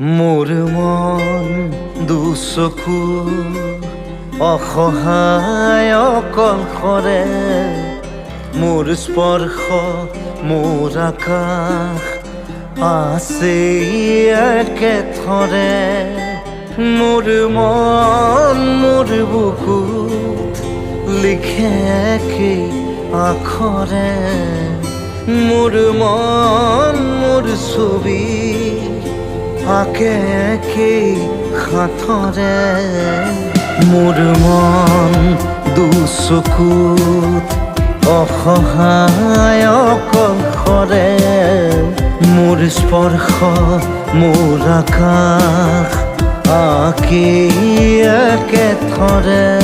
মোৰ মন দুচকু, অসহায় অকলশৰে মোৰ স্পৰ্শ মোৰ আকাশ আছে একেথৰে মোৰ মন মোৰ বুকুত লিখে কি আখৰে। মোৰ মন মোৰ ছবি আকে কি সাঁথৰে মোৰ মন দুচকুত অসহায় অকলশৰে মোৰ স্পৰ্শ মোৰ আকাশ আকি একেথৰে